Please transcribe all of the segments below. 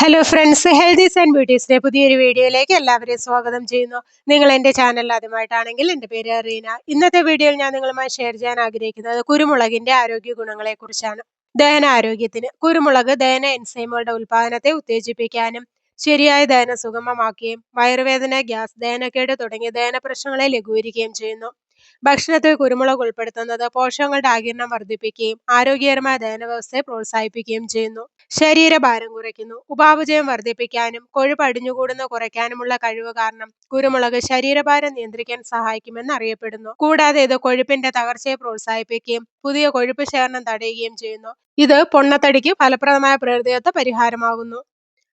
Hello friends healthies and ബ്യൂട്ടീസിന്റെ പുതിയൊരു വീഡിയോയിലേക്ക് എല്ലാവരെയും സ്വാഗതം ചെയ്യുന്നു. നിങ്ങൾ എന്റെ ചാനൽ ആദ്യമായിട്ടാണെങ്കിൽ എന്റെ പേര് റീന. ഇന്നത്തെ വീഡിയോയിൽ ഞാൻ നിങ്ങളുമായി ഷെയർ ചെയ്യാൻ ആഗ്രഹിക്കുന്നത് കുരുമുളകിന്റെ ആരോഗ്യ ഗുണങ്ങളെക്കുറിച്ചാണ്. ദഹന ആരോഗ്യത്തിന് കുരുമുളക് ദഹന എൻസൈമുകളുടെ ഉൽപാദനത്തെ ഉത്തേജിപ്പിക്കാനും ശരിയായ ദഹന സുഗമമാക്കുകയും വയറുവേദന ഗ്യാസ് ദഹനക്കേട് തുടങ്ങിയ ദഹന പ്രശ്നങ്ങളെ ലഘൂകരിക്കുകയും ചെയ്യുന്നു. ഭക്ഷണത്തിൽ കുരുമുളക് ഉൾപ്പെടുത്തുന്നത് പോഷകങ്ങളുടെ ആകിരണം വർദ്ധിപ്പിക്കുകയും ആരോഗ്യകരമായ ദഹന വ്യവസ്ഥയെ പ്രോത്സാഹിപ്പിക്കുകയും ചെയ്യുന്നു. ശരീരഭാരം കുറയ്ക്കുന്നു. ഉപാപചയം വർദ്ധിപ്പിക്കാനും കൊഴുപ്പ് അടിഞ്ഞുകൂടുന്ന കുറയ്ക്കാനുമുള്ള കഴിവ് കാരണം കുരുമുളക് ശരീരഭാരം നിയന്ത്രിക്കാൻ സഹായിക്കുമെന്ന് അറിയപ്പെടുന്നു. കൂടാതെ ഇത് കൊഴുപ്പിന്റെ തകർച്ചയെ പ്രോത്സാഹിപ്പിക്കുകയും പുതിയ കൊഴുപ്പ് ശേഖരണം തടയുകയും ചെയ്യുന്നു. ഇത് പൊണ്ണത്തടിക്ക് ഫലപ്രദമായ പ്രകൃതിദത്ത പരിഹാരമാകുന്നു.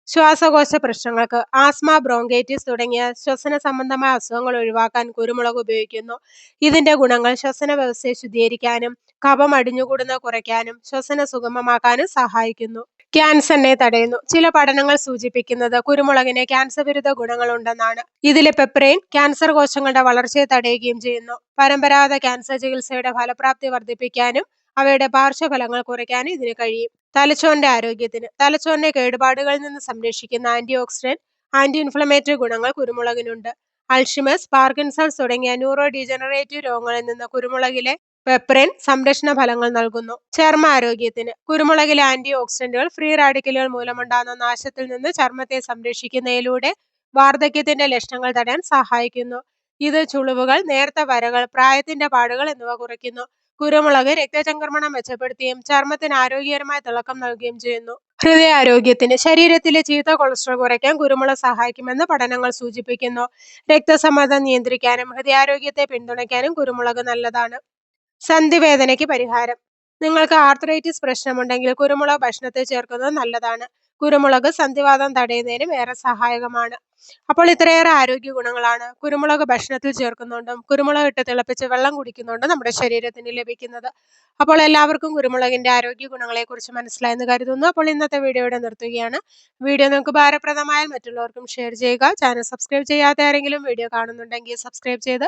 ശ്വാസകോശ പ്രശ്നങ്ങൾക്ക് ആസ്മ ബ്രോങ്കൈറ്റിസ് തുടങ്ങിയ ശ്വസന സംബന്ധമായ അസുഖങ്ങൾ ഒഴിവാക്കാൻ കുരുമുളക് ഉപയോഗിക്കുന്നു. ഇതിന്റെ ഗുണങ്ങൾ ശ്വസന വ്യവസ്ഥയെ ശുദ്ധീകരിക്കാനും കഫം അടിഞ്ഞുകൂടുന്ന കുറയ്ക്കാനും ശ്വസന സുഗമമാക്കാനും സഹായിക്കുന്നു. ക്യാൻസറിനെ തടയുന്നു. ചില പഠനങ്ങൾ സൂചിപ്പിക്കുന്നത് കുരുമുളകിന് ക്യാൻസർ വിരുദ്ധ ഗുണങ്ങളുണ്ടെന്നാണ്. ഇതിലെ പെപ്രൈൻ ക്യാൻസർ കോശങ്ങളുടെ വളർച്ചയെ തടയുകയും ചെയ്യുന്നു. പരമ്പരാഗത ക്യാൻസർ ചികിത്സയുടെ ഫലപ്രാപ്തി വർദ്ധിപ്പിക്കാനും അവയുടെ പാർശ്വഫലങ്ങൾ കുറയ്ക്കാനും ഇതിന് കഴിയും. തലച്ചോറിന്റെ ആരോഗ്യത്തിന്. തലച്ചോറിനെ കേടുപാടുകളിൽ നിന്ന് സംരക്ഷിക്കുന്ന ആന്റി ഓക്സിഡന്റ് ആന്റി ഇൻഫ്ലമേറ്ററി ഗുണങ്ങൾ കുരുമുളകിനുണ്ട്. അൾഷിമസ് പാർക്കിൻസൺസ് തുടങ്ങിയ ന്യൂറോ ഡീജനറേറ്റീവ് രോഗങ്ങളിൽ നിന്ന് കുരുമുളകിലെ പെപ്രിൻ സംരക്ഷണ ഫലങ്ങൾ നൽകുന്നു. ചർമ്മ ആരോഗ്യത്തിന്. കുരുമുളകിലെ ആന്റി ഓക്സിഡന്റുകൾ ഫ്രീ റാഡിക്കലുകൾ മൂലമുണ്ടാകുന്ന നാശത്തിൽ നിന്ന് ചർമ്മത്തെ സംരക്ഷിക്കുന്നതിലൂടെ വാർദ്ധക്യത്തിന്റെ ലക്ഷണങ്ങൾ തടയാൻ സഹായിക്കുന്നു. ഇത് ചുളിവുകൾ നേർത്ത വരകൾ പ്രായത്തിന്റെ പാടുകൾ എന്നിവ കുറയ്ക്കുന്നു. കുരുമുളക് രക്തചംക്രമണം മെച്ചപ്പെടുത്തുകയും ചർമ്മത്തിന് ആരോഗ്യകരമായ തിളക്കം നൽകുകയും ചെയ്യുന്നു. ഹൃദയാരോഗ്യത്തിന് ശരീരത്തിലെ ചീത്ത കൊളസ്ട്രോൾ കുറയ്ക്കാൻ കുരുമുളക് സഹായിക്കുമെന്ന് പഠനങ്ങൾ സൂചിപ്പിക്കുന്നു. രക്തസമ്മർദ്ദം നിയന്ത്രിക്കാനും ഹൃദയാരോഗ്യത്തെ പിന്തുണയ്ക്കാനും കുരുമുളക് നല്ലതാണ്. സന്ധിവേദനയ്ക്ക് പരിഹാരം. നിങ്ങൾക്ക് ആർത്രൈറ്റിസ് പ്രശ്നമുണ്ടെങ്കിൽ കുരുമുളക് ഭക്ഷണത്തിൽ ചേർക്കുന്നത് നല്ലതാണ്. കുരുമുളക് സന്ധിവാതം തടയുന്നതിനും ഏറെ സഹായകമാണ്. അപ്പോൾ ഇത്രയേറെ ആരോഗ്യ ഗുണങ്ങളാണ് കുരുമുളക് ഭക്ഷണത്തിൽ ചേർക്കുന്നുണ്ടും കുരുമുളക് ഇട്ട് തിളപ്പിച്ച് വെള്ളം കുടിക്കുന്നുണ്ടും നമ്മുടെ ശരീരത്തിന് ലഭിക്കുന്നത്. അപ്പോൾ എല്ലാവർക്കും കുരുമുളകിന്റെ ആരോഗ്യ ഗുണങ്ങളെക്കുറിച്ച് മനസ്സിലായെന്ന് കരുതുന്നു. അപ്പോൾ ഇന്നത്തെ വീഡിയോ ഇവിടെ നിർത്തുകയാണ്. വീഡിയോ നിങ്ങൾക്ക് ഭാരപ്രദമായാൽ മറ്റുള്ളവർക്കും ഷെയർ ചെയ്യുക. ചാനൽ സബ്സ്ക്രൈബ് ചെയ്യാത്ത ആരെങ്കിലും വീഡിയോ കാണുന്നുണ്ടെങ്കിൽ സബ്സ്ക്രൈബ് ചെയ്ത്